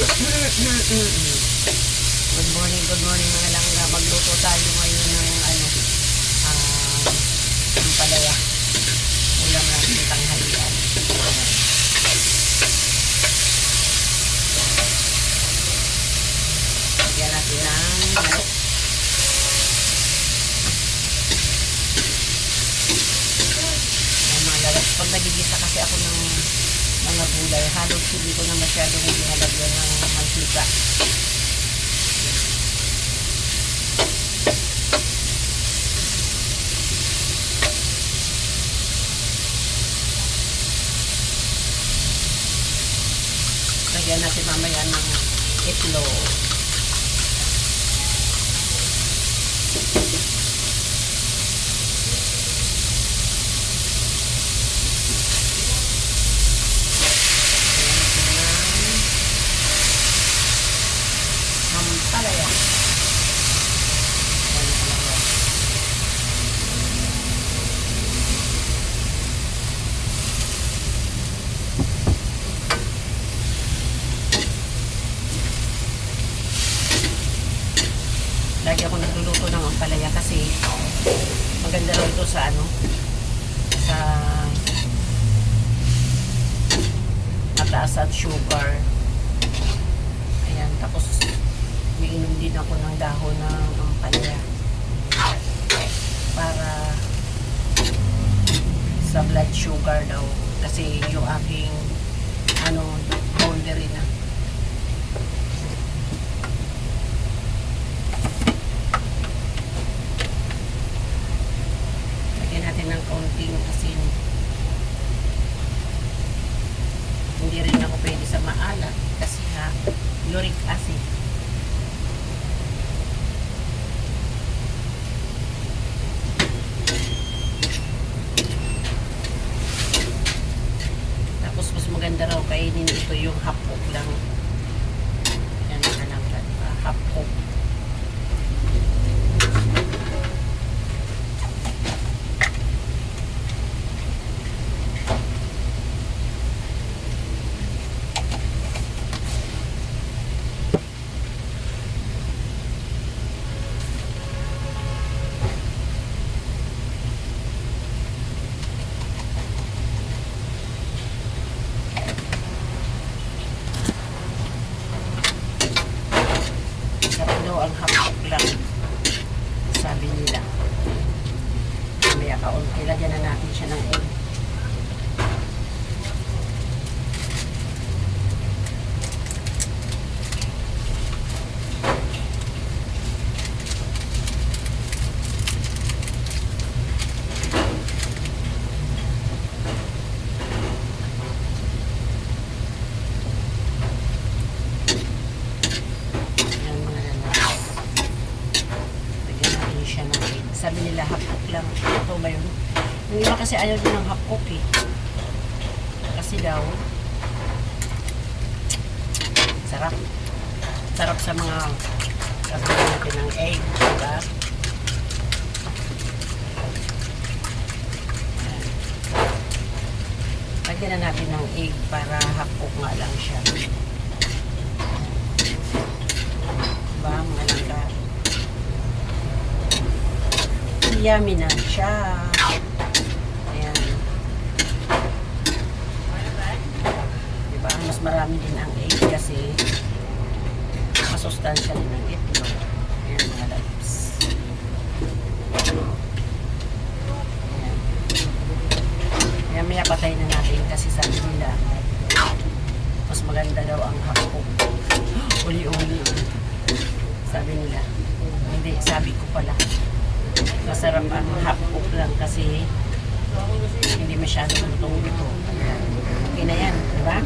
Good morning, good morning mga langga. Magluto tayo ngayon ng ano, ah, ang palaya. Ulam natin tanghalian. Lagyan natin ng manok. Ang mga lagas. Pag nagigisa kasi ako ng mga gulay, halos hindi ko na masyadong ginalagyan ng mantika. Lagyan natin mamaya ng itlog. Ang palaya. Ang palaya. Lagi ako nagluluto ng ampalaya kasi maganda raw ito sa ano sa mataas at sugar. Ayan, tapos umiinom din ako ng dahon ng ampalaya para sa blood sugar daw kasi yung aking ano boundary na Lagyan natin ng kaunting asin. Hindi rin ako pwede sa maalat kasi ha, uric acid. Tapos mas maganda raw kainin ito yung hapok lang. Yan ang alam hapok. Hapok lang. Sabi nila. Mamaya kaunti. Lagyan na natin siya ng egg. Yan mga lalas. Lagyan natin siya ng egg. Sabi nila hapok lang. Ito ba yun? Yung iba kasi ayaw din ng hapok eh. Kasi daw, sarap. Sarap sa mga lagyan natin ng egg. Diba? Yan. Lagyan na natin ng egg para hapok nga lang siya. Diba, mga langga? Yummy na siya. Ayan. Diba, mas marami din ang egg kasi masustansya din ang itlog. Ayan, mga loves. Ayan. Ayan, patay na natin kasi sabi nila mas maganda daw ang hapok. Uli-uli. Sabi nila. Hindi, sabi ko pala. Masarap ang hapok lang kasi hindi masyado lutong ito. Okay na yan, di ba?